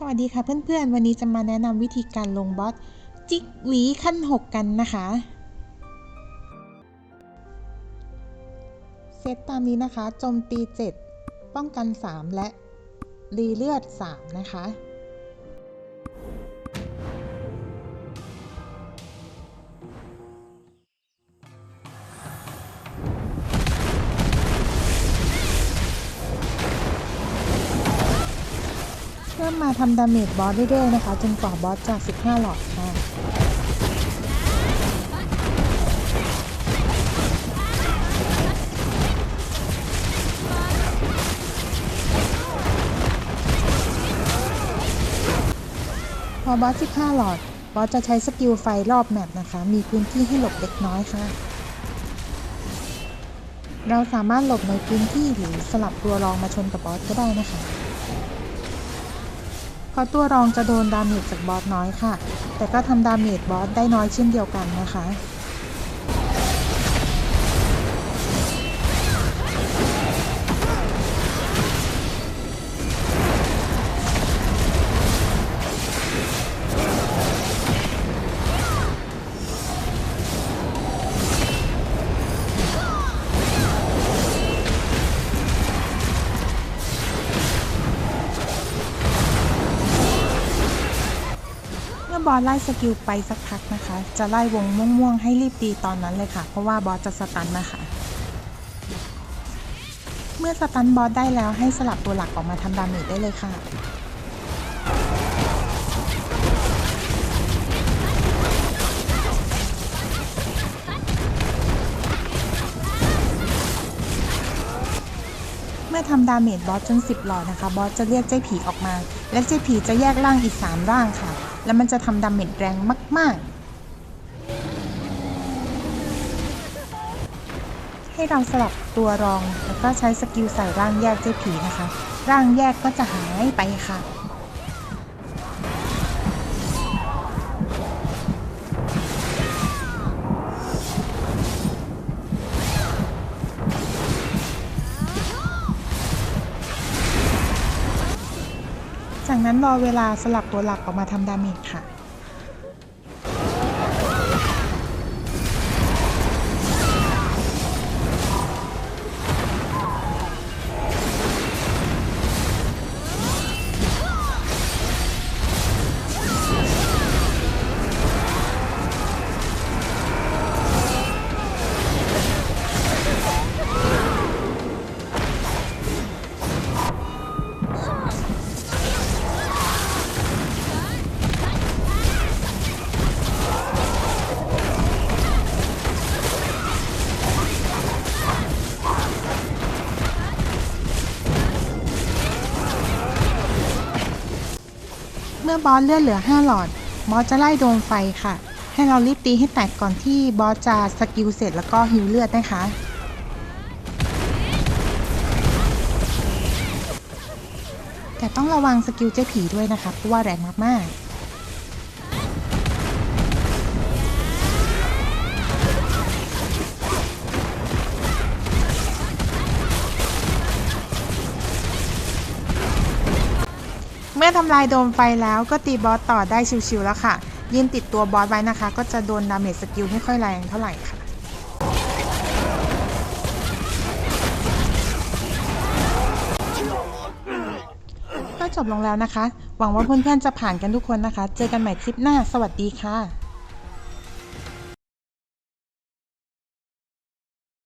สวัสดีค่ะเพื่อนๆ วันนี้จะมาแนะนำวิธีการลงบอสจิกหวีขั้น 6 กันนะคะ เซตตามนี้นะคะ โจมตี 7 ป้องกัน 3 และรีเลือด 3 นะคะ เริ่มมาทำดาเมจบอสเรื่อยๆนะคะ จนกว่าบอสจะ15 หลอดค่ะพอบอส 15 หลอด บอสจะใช้สกิลไฟรอบแมปนะคะ มีพื้นที่ให้หลบเล็กน้อยค่ะ เราสามารถหลบในพื้นที่หรือสลับตัวรองมาชนกับบอสก็ได้นะคะ ราะตัวรองจะโดนดาเมจจากบอสน้อยค่ะ แต่ก็ทำดาเมจบอสได้น้อยเช่นเดียวกันนะคะ บอสไล่สกิลไปสักพักนะคะ จะไล่วงม่วงๆให้รีบตีตอนนั้นเลยค่ะ เพราะว่าบอสจะสตันนะคะ เมื่อสตันบอสได้แล้วให้สลับตัวหลักออกมาทำดาเมจได้เลยค่ะเมื่อทำดาเมจบอสจน 10 หลอดนะคะ บอสจะเรียกเจ้ผีออกมา และเจ้ผีจะแยกร่างอีก 3 ร่างค่ะ แล้วมันจะทำดาเมจแรงมาก ๆ ให้เราสลับตัวรองแล้วก็ใช้สกิลใส่ร่างแยกเจ้ผีนะคะ ร่างแยกก็จะหายไปค่ะ จากนั้นรอเวลาสลับตัวหลักออกมาทำดาเมจค่ะ มื่อบอสเลือดเหลือ 5 หลอด บอสจะไล่โดมไฟค่ะ ให้เรารีบตีให้แตกก่อนที่บอสจะสกิลเสร็จแล้วก็ฮิวเลือดนะคะแต่ต้องระวังสกิลเจ้ผีด้วยนะคะเพราะว่าแรงมากๆ อทำลายโดมไฟแล้วก็ตีบอสต่อได้ชิวๆแล้วค่ะ ยืนติดตัวบอสไว้นะคะ ก็จะโดนดาเมจสกิลไม่ค่อยแรงเท่าไหร่ค่ะก็จบลงแล้วนะคะ หวังว่าเพื่อนๆจะผ่านกันทุกคนนะคะ เจอกันใหม่คลิปหน้า สวัสดีค่ะ